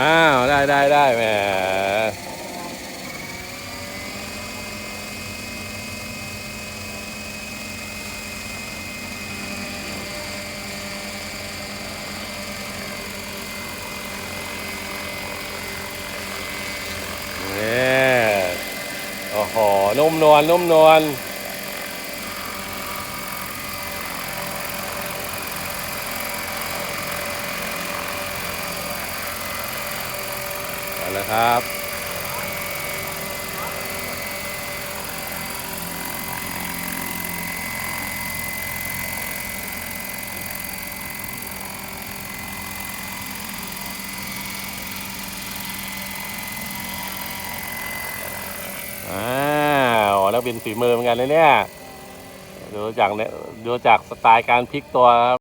อ้าว ได้ได้ได้แหมนี่โอ้โหนุ่มนวลนุ่มนวล เอาละครับอ้าวแล้วเป็นฝีมือเหมือนกันนะเนี่ย ดูจากเนี่ยดูจากสไตล์การพลิกตัวครับ